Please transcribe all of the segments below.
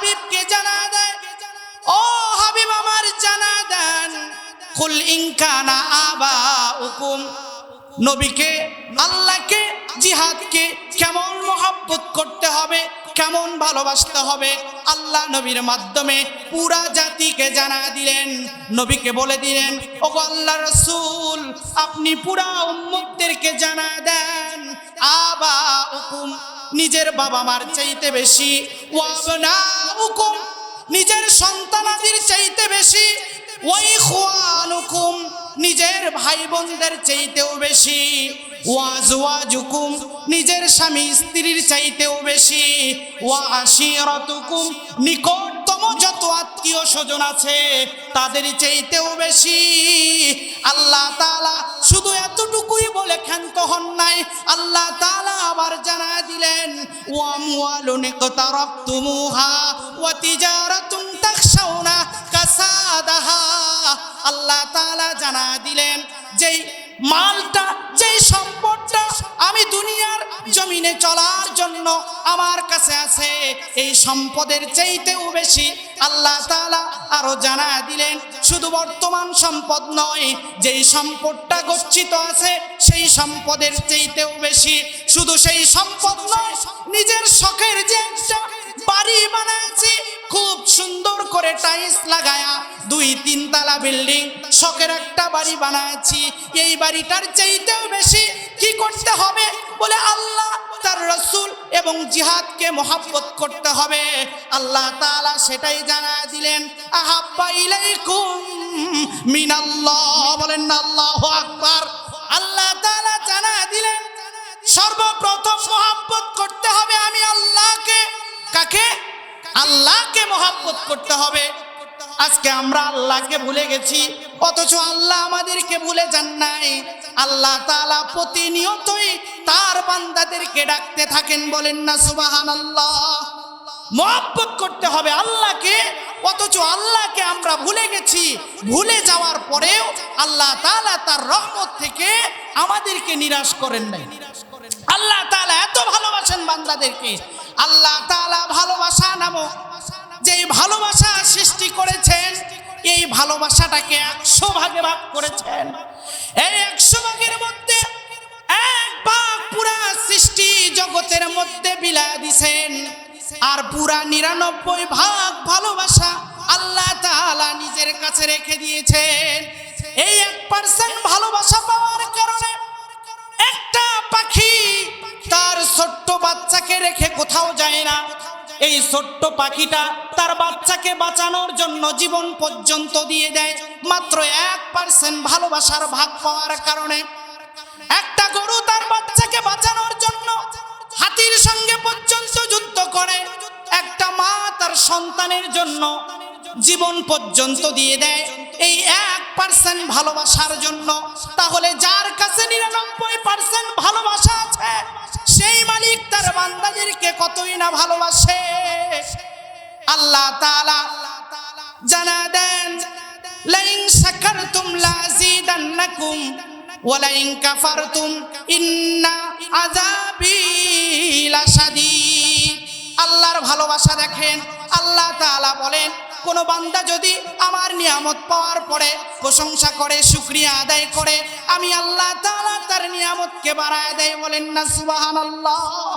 হাবিবকে জানা দেয় ও হাবিব আমার জানা দেন। কুল ইনকানা আবা হুকুম নবীকে, আল্লাহকে, জিহাদকে কেমন মহাব্বত করতে হবে, কেমন ভালোবাসতে হবে, আল্লাহ নবীর মাধ্যমে পুরা জাতিকে জানা দিলেন, নবীকে বলে দিলেন ও আল্লাহ রসুল, আপনি পুরা উম্মতদেরকে জানা দেন আবা হুকুম নিজের বাবা মার চাইতে বেশি ওয়াবনা হুকুম নিজের সন্তানাদির চাইতে বেশি, ওই খুয়ানুকুম, নিজের ভাই বোনদের চাইতেও বেশি, ওয়াজওয়াজুকুম, নিজের স্বামী স্ত্রীর চাইতেও বেশি, ওয়া আশিরাতুকুম নিকটতম যত আত্মীয় স্বজন আছে, তাদের চাইতেও বেশি। আল্লাহ তালা শুধু এতটুকুই বলে ক্ষান্ত হন নাই। আল্লাহ তাআলা আবার জানা দিলেন, ওয়ামওয়ালুন ইকতারাবতুমুহা ওয়া তিজারাতুন তাখশাউনা কাসাদাহা। আল্লাহ তাআলা জানা দিলেন, যেই মালটা, যেই সম্পদটা আমি দুনিয়ার জমিনে চলার জন্য আমার কাছে আছে। এই সম্পদের চাইতেও বেশি আল্লাহ তালা আরও জানা দিলেন, শুধু বর্তমান সম্পদ নয়, যেই সম্পদটা গচ্ছিত আছে, সেই সম্পদের চাইতেও বেশি। শুধু সেই সম্পদ নয়, নিজের শখের যে করে টাইলস লাগায়া দুই, তিন তালা বিল্ডিং, শখের একটা বাড়ি বানাচ্ছি এই বাড়িটার চাইতেও বেশি কি করতে হবে? বলে আল্লাহ তার রসুল এবং জিহাদকে মহাব্বত করতে হবে। আল্লাহ তাআলা সেটাই জানা দিলেন, আহাব্বা ইলাইকুম মিনাল্লাহ। বলেন আল্লাহু আকবার। আল্লাহ তালা জানা দিলেন, সর্বপ্রথম মহাব্বত করতে হবে আমি আল্লাহকে। কাকে? আল্লাহকে মহাব্বত করতে হবে। আজকে আমরা আল্লাহকে ভুলে গেছি, অথচ আল্লাহ আমাদেরকে ভুলে যান নাই। আল্লাহ তাআলা প্রতিনিয়তই তার বান্দাদেরকে ডাকতে থাকেন, বলেন না সুবাহান আল্লাহ মহাব্বত করতে হবে আল্লাহকে, অথচ আল্লাহকে আমরা ভুলে গেছি। ভুলে যাওয়ার পরেও আল্লাহ তালা তার রহমত থেকে আমাদেরকে নিরাশ করেন নাই। আল্লাহ তালা এত ভালোবাসেন বান্দাদেরকে। আল্লাহ তাআলা নামক যে ভালোবাসা সৃষ্টি করেছেন, এই ভালোবাসাটাকে একশো ভাগে ভাগ করেছেন। এই একশো ভাগের মধ্যে এক ভাগ পুরা সৃষ্টি জগতের মধ্যে বিলা দিছেন। আর পুরা নিরানব্বই ভাগ ভালোবাসা আল্লাহ তাআলা নিজের কাছে রেখে দিয়েছেন। এই এক পার্সেন্ট ভালোবাসা পাওয়ার কারণে একটা পাখি তার ছোট্ট বাচ্চাকে রেখে কোথাও যায় না। এই ছোট্ট পাখিটা তার বাচ্চাকে বাঁচানোর জন্য জীবন পর্যন্ত দিয়ে দেয়। মাত্র এক পার্সেন্ট ভালোবাসার ভাগ পাওয়ার কারণে। একটা গরু তার বাচ্চাকে বাঁচানোর জন্য হাতির সঙ্গে পর্যন্ত যুদ্ধ করে। একটা মা তার সন্তানের জন্য জীবন পর্যন্ত দিয়ে দেয়। এই এক পার্সেন্ট ভালোবাসার জন্য। তাহলে যার কাছে নিরানব্বই পার্সেন্ট ভালোবাসা আছে, সেই মালিক তার বান্দাদেরকে কতই না ভালোবাসে? আল্লাহ তাআলা জানা দেন, লাইন শাকারতুম লাযিদান্নাকুম ওয়ালাইন কাফারতুম ইন্না আযাবি লাশাদীদ আল্লাহর ভালোবাসা দেখেন, আল্লাহ তাআলা বলেন, কোন বান্দা যদি আমার নিয়ামত পাওয়ার পরে প্রশংসা করে, শুক্রিয়া আদায় করে, আমি আল্লাহ তাআলা তার নিয়ামতকে বাড়ায় দেয় বলেন না, সুবহানাল্লাহ।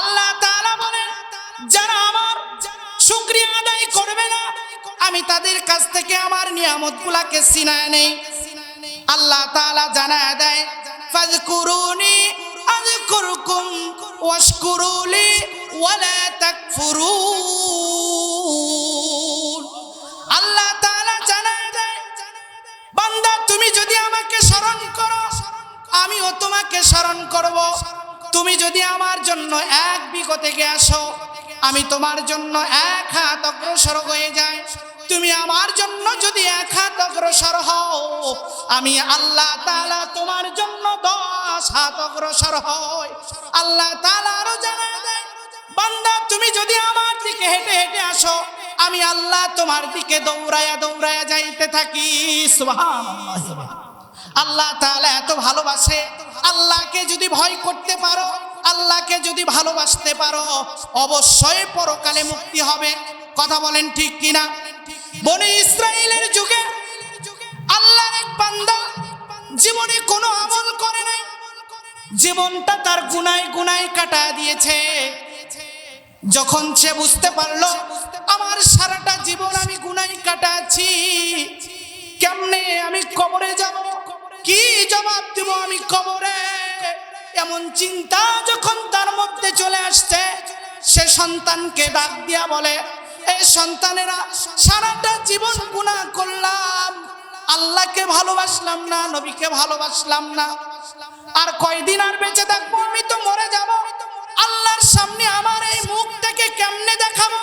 আল্লাহ তাআলা আমি তাদের কাছ থেকে আমার নিয়ামত গুলাকে সিনায় নেই। আল্লাহ তালা জানায় দেয় আল্লাহ জানায় দেয় তুমি যদি আমাকে স্মরণ করো, আমিও তোমাকে স্মরণ করব। তুমি যদি আমার জন্য এক বিগত থেকে আসো, আমি তোমার জন্য এক হাত অগ্রসর হয়ে যাই। তুমি আমার জন্য যদি এক হাত অগ্রসর হও, আমি আল্লাহ তালা তোমার জন্য দশ হাত অগ্রসর হয় আল্লাহ তালা আরও জানা দেয়, বান্দা, তুমি যদি আমার দিকে হেঁটে হেঁটে আসো, আমি আল্লাহ তোমার দিকে দৌড়ায়া দৌড়ায়া যাইতে থাকি। আল্লাহ তাআলা এত ভালোবাসে। আল্লাহকে যদি ভয় করতে পারো, আল্লাহকে যদি ভালোবাসতে পারো, অবশ্যই পরকালে মুক্তি হবে। কথা বলেন ঠিক কিনা? বনে ইসরায়েলের যুগে আল্লাহর এক বান্দা জীবনে কোনো আমল করে নাই। জীবনটা তার গুনায় গুনায় কাটা দিয়েছে। যখন সে বুঝতে পারল, আমার সারাটা জীবন আমি গুনাই কাটাচ্ছি, কেমনে আমি কবরে যাব? কি জবাব দেব আমি কবরে? এমন চিন্তা যখন তার মধ্যে চলে আসছে, সে সন্তানকে ডাক দিয়া বলে এই সন্তানেরা সারাটা জীবন গুনাহ করলাম। আল্লাহকে ভালোবাসলাম না, নবীকে ভালোবাসলাম না। আর কয়দিন আর বেঁচে থাকব আমি তো মরে যাব। আল্লাহর সামনে আমার এই মুখটাকে কেমনে দেখাবো?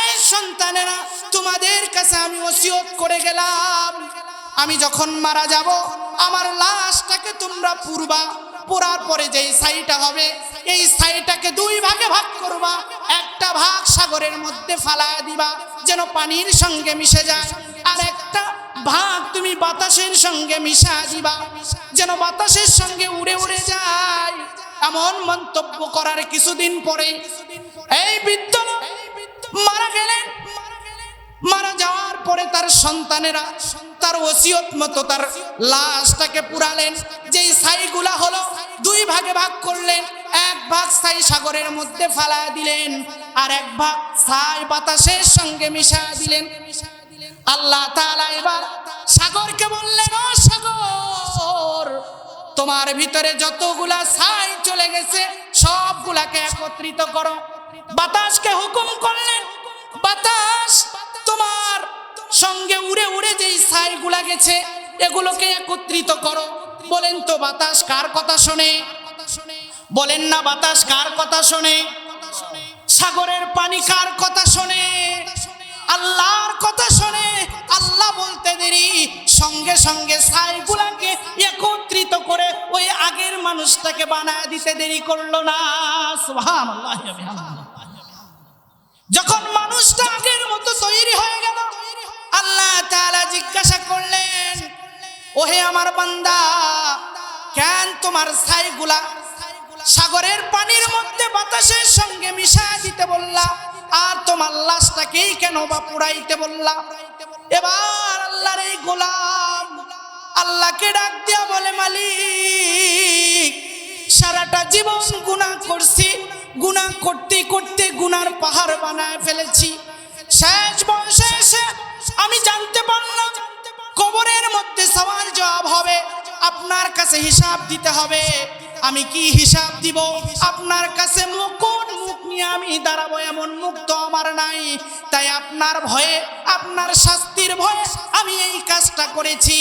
এই সন্তানেরা, তোমাদের কাছে আমি ওসিয়ত করে গেলাম। আমি যখন মারা যাব, আমার লাশটাকে তোমরা পুরবা। পোড়ার পরে যেই সাইটা হবে, এই সাইটাকে দুই ভাগে ভাগ করবা। ভাগ সাগরের মধ্যে ফালায় দিবা, যেন পানির সঙ্গে মিশে যায়। আর একটা ভাগ তুমি বাতাসের সঙ্গে মিশা দিবা, যেন বাতাসের সঙ্গে উড়ে উড়ে যায়। এমন মন্তব্য করার কিছুদিন পরে এই বৃদ্ধ মারা গেলেন। মারা যাওয়ার পরে তার সন্তানেরা তার ওসিয়ত মতো তার লাশটাকে পুরালেন। যেই ছাইগুলা হলো, দুই ভাগে ভাগ করলেন। এক ভাগ ছাই সাগরের মধ্যে ফালা দিলেন আর এক ভাগ ছাই বাতাসের সঙ্গে মিশা দিলেন। আল্লাহ তাআলা এবার সাগরকে বললেন, ও সাগর, তোমার ভিতরে যতগুলা ছাই চলে গেছে, সবগুলাকে একত্রিত করো। বাতাসকে হুকুম করলেন, বাতাস তোমার সঙ্গে উড়ে উড়ে যেই ছাইগুলা গেছে, এগুলোকে একত্রিত করো। বলেন তো, বাতাস কার কথা শোনে? বলেন না, বাতাস কার কথা শোনে? সাগরের পানি কার কথা শোনে? আল্লাহর কথা শোনে? আল্লাহ বলতে দেরি। সঙ্গে সঙ্গে ছাইগুলাকে একত্রিত করে ওই আগের মানুষটাকে বানায় দিতে দেরি করল না। যখন মানুষটা আগের মতো তৈরি হয়ে গেল। আল্লাহ তাআলা জিজ্ঞাসা করলেন, ওহে আমার বান্দা, কেন তোমার ছাইগুলা সাগরের পানির মধ্যে বাতাসের সঙ্গে মিশায় দিতে বললা? আর তোমার লাশটাকেই কেন বা পুড়াইতে বললা? এবার আল্লাহর এই গোলাম আল্লাহকে ডাক দিয়া বলে, মালিক, সারাটা জীবন গুনাহ করছি। গুনাহ করতে করতে গুনার পাহাড় বানায় ফেলেছি। শেষ বয়সে এসে আমি জানতে পারলাম, কবরের মধ্যে সবার জবাব হবে, আপনার কাছে হিসাব দিতে হবে। আমি কি হিসাব দিব? আপনার কাছে কোন মুখ নিয়ে আমি দাঁড়াবো, এমন মুখ তো আমার নাই। তাই আপনার ভয়ে আপনার শাস্তির ভয়ে আমি এই কাজটা করেছি।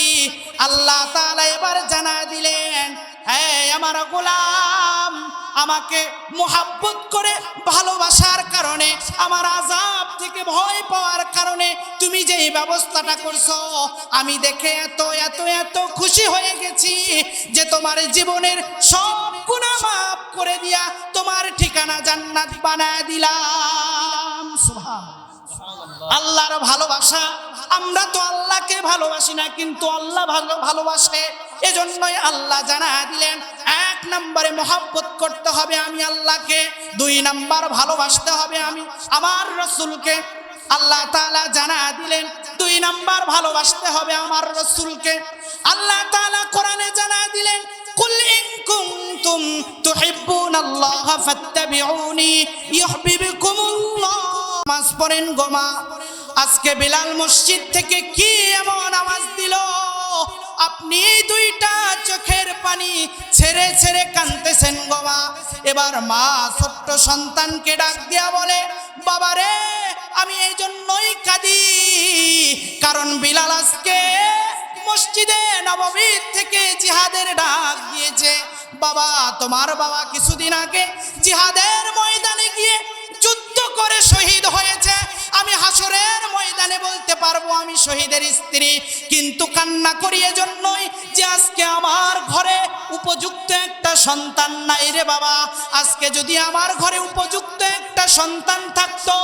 আল্লাহ তাআলা এবার জানা দিলেন হ্যাঁ আমার গোলাম, আমাকে মোহাব্বত করে ভালোবাসার কারণে, আমার আজাব থেকে ভয় পাওয়ার কারণে তুমি যে এই ব্যবস্থাটা করছ, আমি দেখে এত এত এত খুশি হয়ে গেছি যে তোমার জীবনের সব গুনাহ মাফ করে দিয়া তোমার ঠিকানা জান্নাত বানায় দিলাম। ভালোবাসা আমরা তো আল্লাহকে ভালোবাসি না, কিন্তু আল্লাহ ভালো, ভালোবাসে। এজন্যই আল্লাহ জানা দিলেন, এক নম্বরে মহাব্বত করতে হবে আমি আল্লাহকে, দুই নম্বর ভালোবাসতে হবে আমি আমার রসুলকে। আল্লাহ তাআলা জানা দিলেন, দুই নাম্বার ভালোবাসতে হবে আমার রসুলকে। আল্লাহ তাআলা কোরআনে জানা দিলেন ইউহিব্বুকুমুল্লাহ। নামাজ পড়েন গোমা আজকে বিলাল মসজিদ থেকে কি এমন আওয়াজ দিল? আপনি দুইটা চোখের পানি ছেড়ে ছেড়ে কানতেছেন গোমা এবার মা ছোট্ট সন্তানকে ডাক দিয়া বলে, বাবা রে, আমি এই জন্যই কাঁদি। কারণ বিলাল আজকে মসজিদে নববীর থেকে জিহাদের ডাক দিয়েছে। বাবা, তোমার বাবা কিছুদিন আগে জিহাদের ময়দানে গিয়ে হাসরের ময়দানে বলতে পারব আমি শহীদের স্ত্রী। কিন্তু কান্না করি এজন্যই যে আজকে আমার ঘরে উপযুক্ত একটা সন্তান নাই রে বাবা। আজকে যদি আমার ঘরে উপযুক্ত একটা সন্তান থাকতো,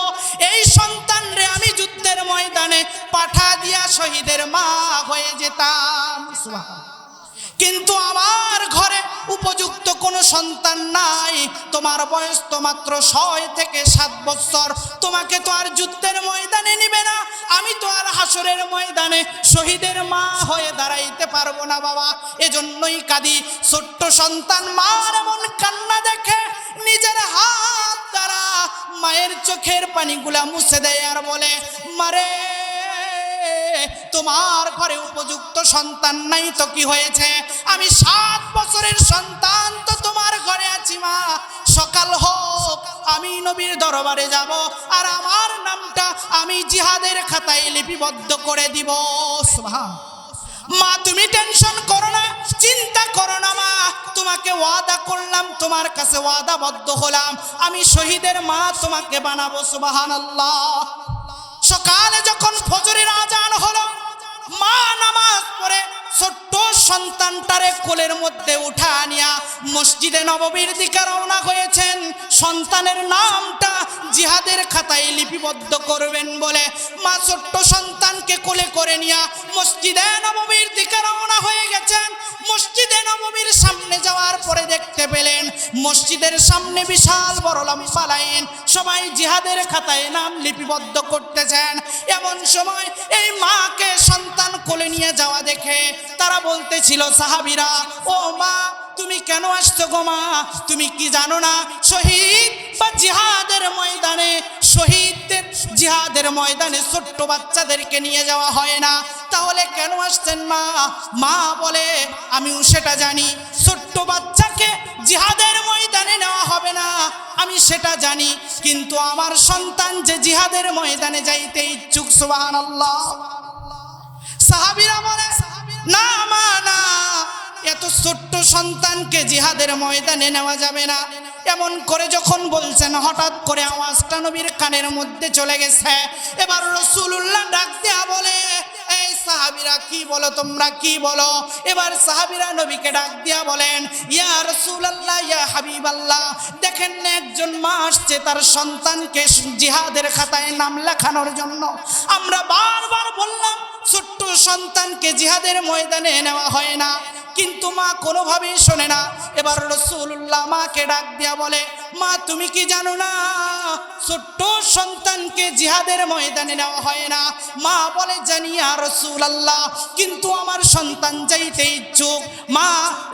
এই সন্তান রে আমি যুদ্ধের ময়দানে পাঠা দিয়া শহীদের মা হয়ে যেতাম। কিন্তু আমার ঘরে উপযুক্ত কোনো সন্তান নাই। তোমার বয়স তো মাত্র ছয় থেকে সাত বছর। তোমাকে তো আর যুদ্ধের ময়দানে নিবে না। আমি তো আর হাসরের ময়দানে শহীদের মা হয়ে দাঁড়াইতে পারব না বাবা। এজন্যই কাঁদি। ছোট্ট সন্তান মার এমন কান্না দেখে নিজের হাত দ্বারা মায়ের চোখের পানিগুলা মুছে দেয় আর বলে, মারে তোমার ঘরে উপযুক্ত সন্তান নাই তো কি হয়েছে? আমি সাত বছরের সন্তান তো তোমার ঘরে আছি, মা। সকাল হোক, আমি নবীর দরবারে যাব, আর আমার নামটা আমি জিহাদের খাতায় লিপিবদ্ধ করে দিব। মা, তুমি টেনশন করো না, চিন্তা করো না, মা। তোমাকে ওয়াদা করলাম, তোমার কাছে ওয়াদাবদ্ধ হলাম। আমি শহীদের মা তোমাকে বানাবো সুবাহান সকালে যখন ফজরের আজান হলো, মা নামাজ পড়ে ছোট্ট সন্তানটারে কোলের মধ্যে উঠা আনিয়া মসজিদে নববীর দিকে রওনা হয়েছেন। সন্তানের নামটা জিহাদের খাতায় লিপিবদ্ধ করবেন বলে মা ছোট্ট সন্তানকে কোলে করে নিয়া মসজিদে নববীর দিকে রওনা হয়ে গেছেন। মসজিদে নববীর সামনে যাওয়ার পরে দেখতে পেলেন, মসজিদের সামনে বিশাল বড় লম্বা লাইন সবাই জিহাদের খাতায় নাম লিপিবদ্ধ করতেছেন। এমন সময় এই মাকে সন্তান কোলে নিয়ে যাওয়া দেখে তারা বলতেছিল, সাহাবিরা, ও মা, তুমি কেন আসছো গো মা? তুমি কি জানো না? শহীদ বা জিহাদের ময়দানে শহীদদের জিহাদের ময়দানে ছোট্ট বাচ্চাদেরকে নিয়ে যাওয়া হয় না। তাহলে কেন আসছেন মা? মা বলে, আমিও সেটা জানি। ছোট্ট বাচ্চাকে জিহাদের ময়দানে নেওয়া হবে না। আমি সেটা জানি। কিন্তু আমার সন্তান যে জিহাদের ময়দানে যাইতে ইচ্ছুক আল্লাহ সাহাবিরা বলে, না মা, না। এত ছোট্ট সন্তানকে জিহাদের ময়দানে নেওয়া যাবে না। এমন করে যখন বলছেন, হঠাৎ করে আওয়াজটা নবীর কানের মধ্যে চলে গেছে। এবার রসুল্লাহ ডাক দেয়া বলে, এই সাহাবিরা কি বলো, তোমরা কি বলো? এবার সাহাবিরা নবীকে ডাক দিয়া বলেন, ইয়া রসুলাল্লাহ, ইয়া হাবিব আল্লাহ দেখেন না একজন মা আসছে তার সন্তানকে জিহাদের খাতায় নাম লেখানোর জন্য। আমরা বারবার বললাম, ছোট্ট সন্তানকে জিহাদের ময়দানে নেওয়া হয় না। কিন্তু মা কোনোভাবেই শোনে না। এবার রসুল্লাহ মাকে ডাক দিয়া বলে, মা, তুমি কি জানো না? ছোট্ট সন্তানকে জিহাদের ময়দানে নেওয়া হয় না। মা বলে জানিয়া রসুল আল্লাহ কিন্তু আমার সন্তান যাইতে ইচ্ছুক। মা,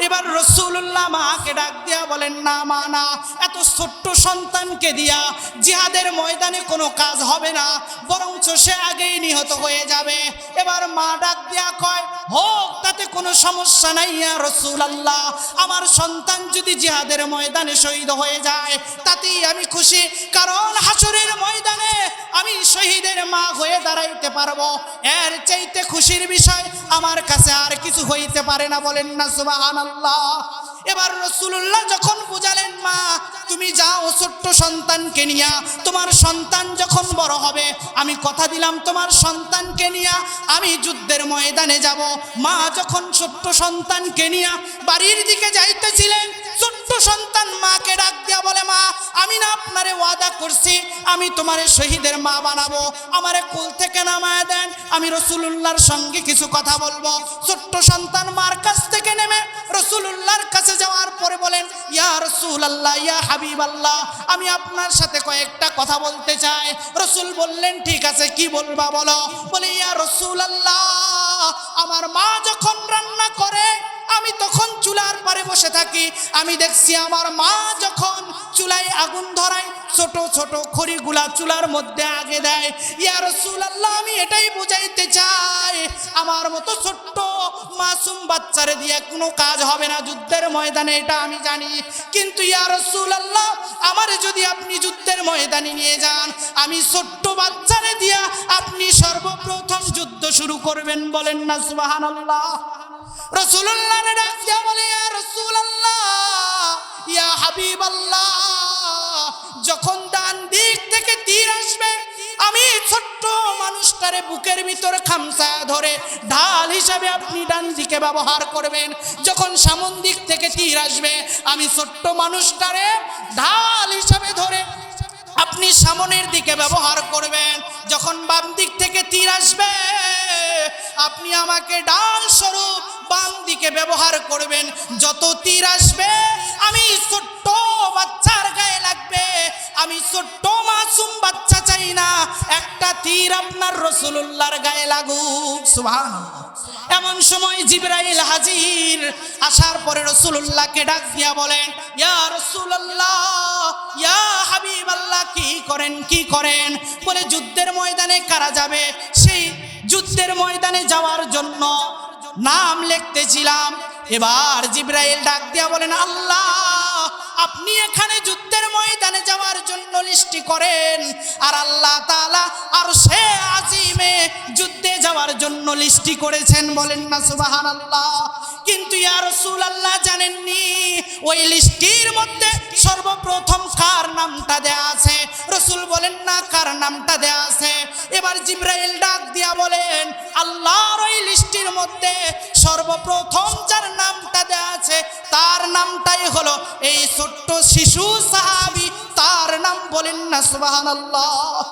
এবার রসুল্লাহ মাকে ডাক দিয়া বলেন, না, মা, না, এত ছোট্ট সন্তানকে দিয়া জিহাদের ময়দানে কোনো কাজ হবে না, বরঞ্চ সে আগেই নিহত হয়ে যাবে। এবার মা ডাক দিয়া কয়, হোক, তাতে কোনো সমস্যা নাই রসুল আল্লাহ আমার সন্তান যদি জিহাদের ময়দানে শহীদ হয়ে যায়, তাতেই আমি খুশি। কারণ হাসুরের ময়দানে আমি শহীদের মা হয়ে দাঁড়াইতে পারব। এর চাইতে খুশির বিষয় আমার কাছে আর কিছু হইতে পারে না, বলেন না সুবাহ আল্লাহ এবার রসুল্লাহ যখন বুঝালেন, মা, তুমি যাও ছোট্ট সন্তানকে নিয়া, তোমার সন্তান যখন বড় হবে, আমি কথা দিলাম তোমার সন্তানকে নিয়া, আমি যুদ্ধের ময়দানে যাব। মা যখন ছোট্ট সন্তানকে নিয়া বাড়ির দিকে যাইতেছিলেন, ছোট্ট সন্তান মাকে ডাক দিয়া বলে, মা, আমি না আপনারে ওয়াদা করছি, আমি তোমারে শহীদের মা বানাবো। আমারে কুল থেকে নামায় দেন, আমি রসুলুল্লাহর সঙ্গে কিছু কথা বলব। ছোট্ট সন্তান মার কাছ থেকে নেমে রসুলুল্লাহর কাছে যাওয়ার পরে বলেন, ইয়া রসুল আল্লাহ ইয়া হাবিব আল্লাহ আমি আপনার সাথে কয়েকটা কথা বলতে চাই। রসুল বললেন, ঠিক আছে, কি বলবা বলো? বলে, ইয়া রসুল আল্লাহ আমার মা যখন রান্না করে আমি তখন চুলার পারে বসে থাকি। আমি দেখছি আমার মা যখন চুলায় আগুন ধরায়, ছোট ছোট খড়িগুলা চুলার মধ্যে আগে দেয়। ইয়া রাসূলুল্লাহ, আমি এটাই বুঝাইতে চাই। আমার মতো ছোট্ট মাসুম বাচ্চারে দিয়ে কোনো কাজ হবে না। যুদ্ধের ময়দানে, এটা আমি জানি। কিন্তু ইয়া রাসূলুল্লাহ, আমার যদি আপনি যুদ্ধের ময়দানে নিয়ে যান, আমি ছোট্ট বাচ্চারে দিয়া আপনি সর্বপ্রথম যুদ্ধ শুরু করবেন বলেন না, সুবহানাল্লাহ। রসুল্লাহ ডাক দিয়া বলে রসুল্লাহ ইয়া হাবিব যখন ডান দিক থেকে তীর আসবে, আমি ছোট্ট মানুষটারে বুকের ভিতর খামসা ধরে ঢাল হিসাবে আপনি ডান দিকে ব্যবহার করবেন। যখন সামন দিক থেকে তীর আসবে, আমি ছোট্ট মানুষটারে ঢাল হিসাবে ধরে আপনি সামনের দিকে ব্যবহার করবেন। যখন বাম দিক থেকে তীর আসবে, আপনি আমাকে ডাল স্বরূপ বাম দিকে ব্যবহার করবেন। যত তীর আসবে, আমি ছোট্ট বাচ্চার গায়ে লাগবে। আমি ছোট্ট মাসুম বাচ্চা চাই না। তীর আপনার রসুল্লাহর গায়ে লাগুক, সুবহানাল্লাহ। এমন সময় জিব্রাইল হাজির আসার পরে রসুল্লাহকে ডাক দিয়া বলেন, ইয়া রসুল্লাহ ইয়া হাবিব আল্লাহ কি করেন কি করেন? বলে, যুদ্ধের ময়দানে কারা যাবে? সেই যুদ্ধের ময়দানে যাওয়ার জন্য নাম লিখতেছিলাম। এবার জিব্রাইল ডাক দিয়া বলেন, আল্লাহ, আপনি এখানে যুদ্ধের ময়দানে যাওয়ার জন্য লিস্টি করেন, আর আল্লাহ তাআলা জন্য লিস্টি করেছেন বলেন না, সুবহানাল্লাহ। কিন্তু ইয়া রাসূলুল্লাহ জানেননি, ওই লিস্টির মধ্যে সর্বপ্রথম কার নামটা দেয়া আছে? রসুল বলেন না, কার নামটা দেয়া আছে? এবার জিব্রাইল ডাক দিয়া বলেন, আল্লাহর ওই লিস্টির মধ্যে সর্বপ্রথম যার নামটা দেয়া আছে, তার নামটাই হলো এই ছোট্ট শিশু সাহাবি, তার নাম বলেন না, সুবহানাল্লাহ।